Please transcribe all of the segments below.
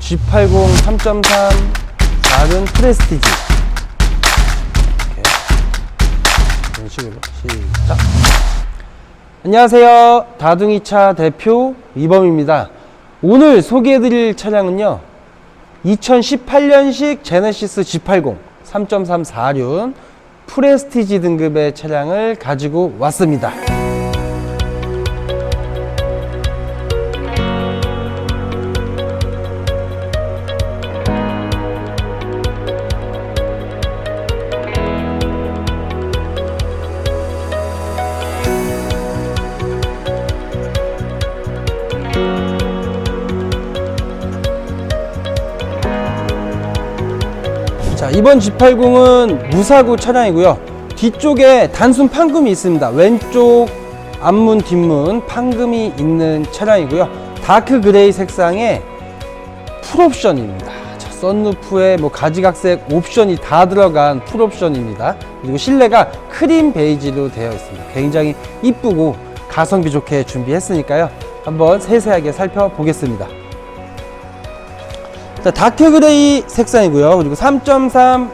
G80 3.3 4륜 프레스티지. 이렇게. 이런 식으로. 시작. 안녕하세요. 다둥이차 대표 이범입니다. 오늘 소개해드릴 차량은요. 2018년식 제네시스 G80 3.3 4륜 프레스티지 등급의 차량을 가지고 왔습니다 자, 이번 G80은 무사고 차량이고요. 뒤쪽에 단순 판금이 있습니다. 왼쪽 앞문, 뒷문 판금이 있는 차량이고요. 다크 그레이 색상의 풀옵션입니다. 자, 썬루프에 뭐 가지각색 옵션이 다 들어간 풀옵션입니다. 그리고 실내가 크림 베이지로 되어 있습니다. 굉장히 이쁘고 가성비 좋게 준비했으니까요. 한번 세세하게 살펴보겠습니다. 자, 다크 그레이 색상이고요. 그리고 3.3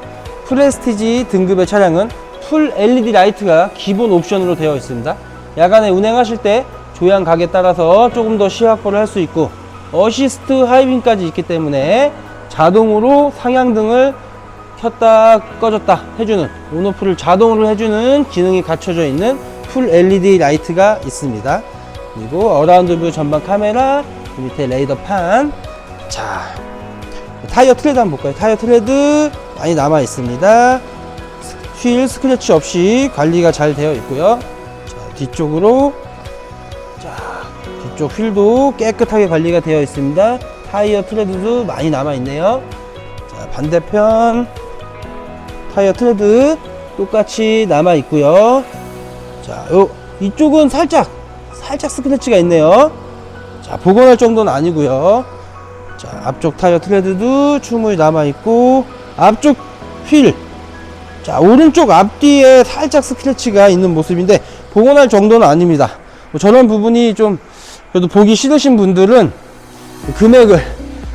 프레스티지 등급의 차량은 풀 LED 라이트가 기본 옵션으로 되어 있습니다. 야간에 운행하실 때 조향 각에 따라서 조금 더 시야 확보를 할 수 있고 어시스트 하이빔까지 있기 때문에 자동으로 상향등을 켰다 꺼졌다 해주는 온오프를 자동으로 해주는 기능이 갖춰져 있는 풀 LED 라이트가 있습니다. 그리고 어라운드 뷰 전방 카메라 그 밑에 레이더 판 자, 타이어 트레드 한번 볼까요? 타이어 트레드 많이 남아 있습니다. 휠 스크래치 없이 관리가 잘 되어 있고요. 자, 뒤쪽으로 자, 뒤쪽 휠도 깨끗하게 관리가 되어 있습니다. 타이어 트레드도 많이 남아 있네요. 자, 반대편 타이어 트레드 똑같이 남아 있고요. 자, 요 이쪽은 살짝 살짝 스크래치가 있네요. 자, 복원할 정도는 아니고요. 자, 앞쪽 타이어 트레드도 충분히 남아있고, 앞쪽 휠. 자, 오른쪽 앞뒤에 살짝 스크래치가 있는 모습인데, 복원할 정도는 아닙니다. 뭐 저런 부분이 좀, 그래도 보기 싫으신 분들은 금액을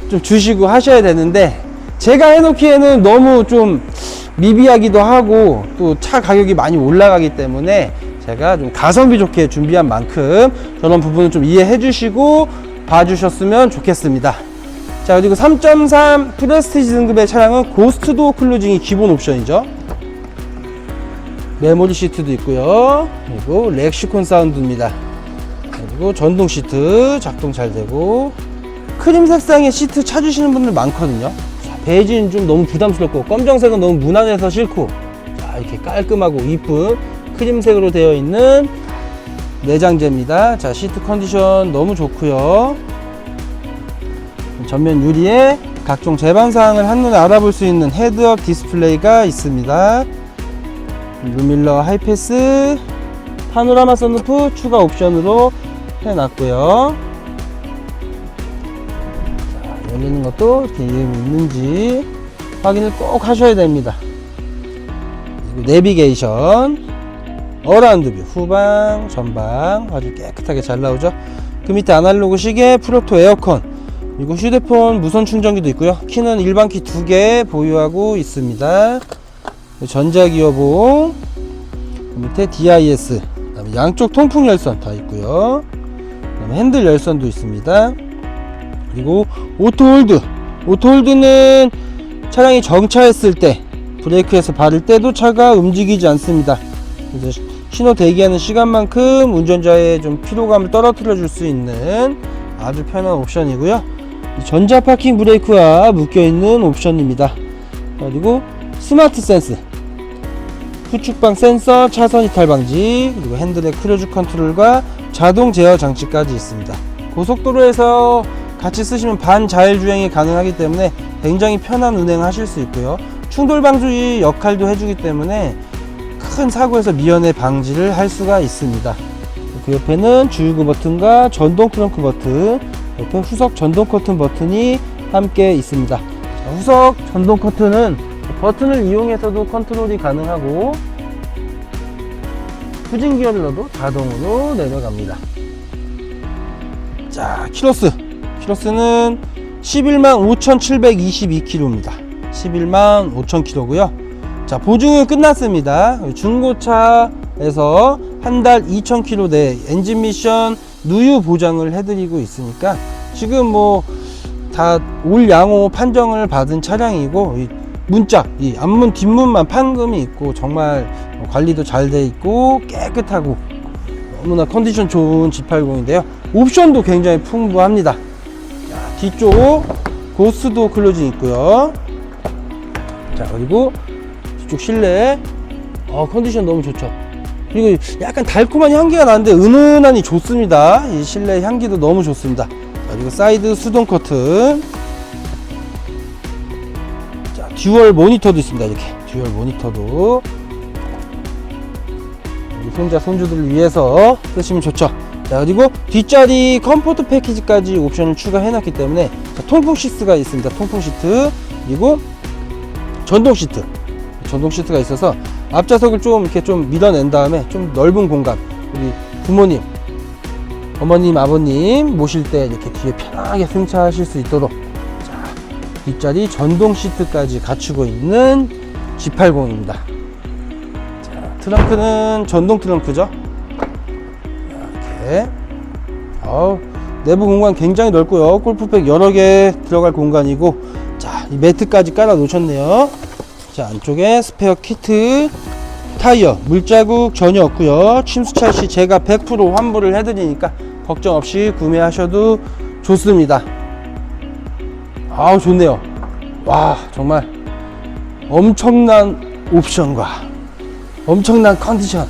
좀 주시고 하셔야 되는데, 제가 해놓기에는 너무 좀 미비하기도 하고, 또 차 가격이 많이 올라가기 때문에, 제가 좀 가성비 좋게 준비한 만큼, 저런 부분은 좀 이해해 주시고, 봐주셨으면 좋겠습니다. 자 그리고 3.3 프레스티지 등급의 차량은 고스트 도어 클로징이 기본 옵션이죠. 메모리 시트도 있고요. 그리고 렉시콘 사운드입니다. 그리고 전동 시트 작동 잘 되고 크림 색상의 시트 찾으시는 분들 많거든요. 자, 베이지는 좀 너무 부담스럽고 검정색은 너무 무난해서 싫고. 자 이렇게 깔끔하고 이쁜 크림색으로 되어 있는 내장재입니다. 자 시트 컨디션 너무 좋고요 전면 유리에 각종 제반 사항을 한눈에 알아볼 수 있는 헤드업 디스플레이가 있습니다. 루밀러 하이패스, 파노라마 선루프 추가 옵션으로 해놨고요. 자, 열리는 것도 이렇게 있는지 확인을 꼭 하셔야 됩니다. 그리고 내비게이션, 어라운드 뷰, 후방, 전방 아주 깨끗하게 잘 나오죠. 그 밑에 아날로그 시계, 프로토 에어컨, 그리고 휴대폰 무선 충전기도 있고요. 키는 일반 키 두 개 보유하고 있습니다. 전자기어봉, 그 밑에 DIS, 그다음에 양쪽 통풍 열선 다 있고요. 그다음에 핸들 열선도 있습니다. 그리고 오토홀드, 오토홀드는 차량이 정차했을 때 브레이크에서 바를 때도 차가 움직이지 않습니다. 그래서 신호 대기하는 시간만큼 운전자의 좀 피로감을 떨어뜨려 줄 수 있는 아주 편한 옵션이고요. 전자 파킹 브레이크와 묶여 있는 옵션입니다. 그리고 스마트 센스, 후축방 센서, 차선 이탈 방지, 그리고 핸들의 크루즈 컨트롤과 자동 제어 장치까지 있습니다. 고속도로에서 같이 쓰시면 반자율 주행이 가능하기 때문에 굉장히 편한 운행하실 수 있고요. 충돌 방지 역할도 해주기 때문에 큰 사고에서 미연에 방지를 할 수가 있습니다. 그 옆에는 주유구 버튼과 전동 트렁크 버튼, 옆에 후석 전동 커튼 버튼이 함께 있습니다. 자, 후석 전동 커튼은 버튼을 이용해서도 컨트롤이 가능하고 후진 기어를 넣어도 자동으로 내려갑니다. 자, 키로스. 키로스는 11만 5,722km입니다. 11만 5,000km고요. 자, 보증은 끝났습니다. 중고차에서 한 달 2,000km 내 엔진 미션 누유 보장을 해드리고 있으니까 지금 뭐 다 올 양호 판정을 받은 차량이고 이 문짝, 이 앞문 뒷문만 판금이 있고 정말 관리도 잘 돼 있고 깨끗하고 너무나 컨디션 좋은 G80인데요. 옵션도 굉장히 풍부합니다. 자, 뒤쪽 고스도 클로징 있고요. 자, 그리고 뒤쪽 실내 어, 컨디션 너무 좋죠. 그리고 약간 달콤한 향기가 나는데 은은하니 좋습니다. 이 실내 향기도 너무 좋습니다. 자, 그리고 사이드 수동 커튼. 자, 듀얼 모니터도 있습니다. 이렇게 듀얼 모니터도 손자 손주들을 위해서 쓰시면 좋죠. 자 그리고 뒷자리 컴포트 패키지까지 옵션을 추가해놨기 때문에 자, 통풍 시트가 있습니다. 통풍 시트 그리고 전동 시트 전동 시트가 있어서 앞좌석을 좀 이렇게 좀 밀어낸 다음에 좀 넓은 공간 우리 부모님 어머님 아버님 모실 때 이렇게 뒤에 편하게 승차하실 수 있도록 자 뒷자리 전동 시트까지 갖추고 있는 G80입니다. 자, 트렁크는 전동 트렁크죠. 이렇게. 어우, 내부 공간 굉장히 넓고요. 골프백 여러 개 들어갈 공간이고, 자, 이 매트까지 깔아 놓으셨네요. 자, 안쪽에 스페어 키트, 타이어, 물자국 전혀 없고요. 침수찰 시 제가 100% 환불을 해드리니까 걱정 없이 구매하셔도 좋습니다. 아우, 좋네요. 와, 정말 엄청난 옵션과 엄청난 컨디션,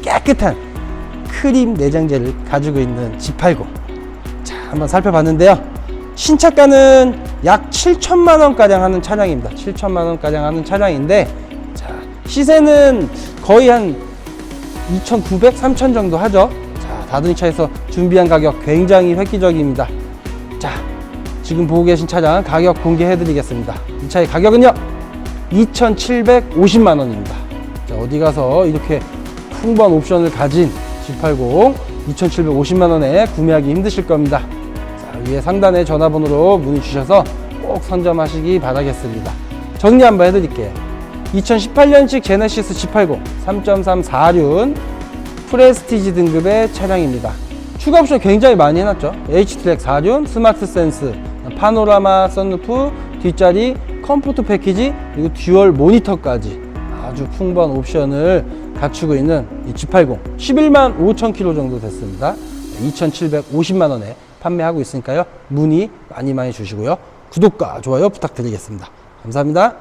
깨끗한 크림 내장재를 가지고 있는 G80. 자, 한번 살펴봤는데요. 신차가는 약 7천만 원가량 하는 차량입니다. 7천만 원가량 하는 차량인데, 자, 시세는 거의 한 2,900, 3,000 정도 하죠. 자, 다둥이차에서 준비한 가격 굉장히 획기적입니다. 자, 지금 보고 계신 차량 가격 공개해 드리겠습니다. 이 차의 가격은요, 2,750만 원입니다. 자, 어디 가서 이렇게 풍부한 옵션을 가진 G80 2,750만 원에 구매하기 힘드실 겁니다. 자, 위에 상단에 전화번호로 문의 주셔서 꼭 선점하시기 바라겠습니다. 정리 한번 해드릴게요. 2018년식 제네시스 G80 3.3 4륜 프레스티지 등급의 차량입니다. 추가 옵션 굉장히 많이 해놨죠. H-트랙 4륜, 스마트 센스, 파노라마 선루프, 뒷자리, 컴포트 패키지, 그리고 듀얼 모니터까지 아주 풍부한 옵션을 갖추고 있는 이 G80 11만 5천 킬로 정도 됐습니다. 2,750만 원에 판매하고 있으니까요. 문의 많이 많이 주시고요. 구독과 좋아요 부탁드리겠습니다. 감사합니다.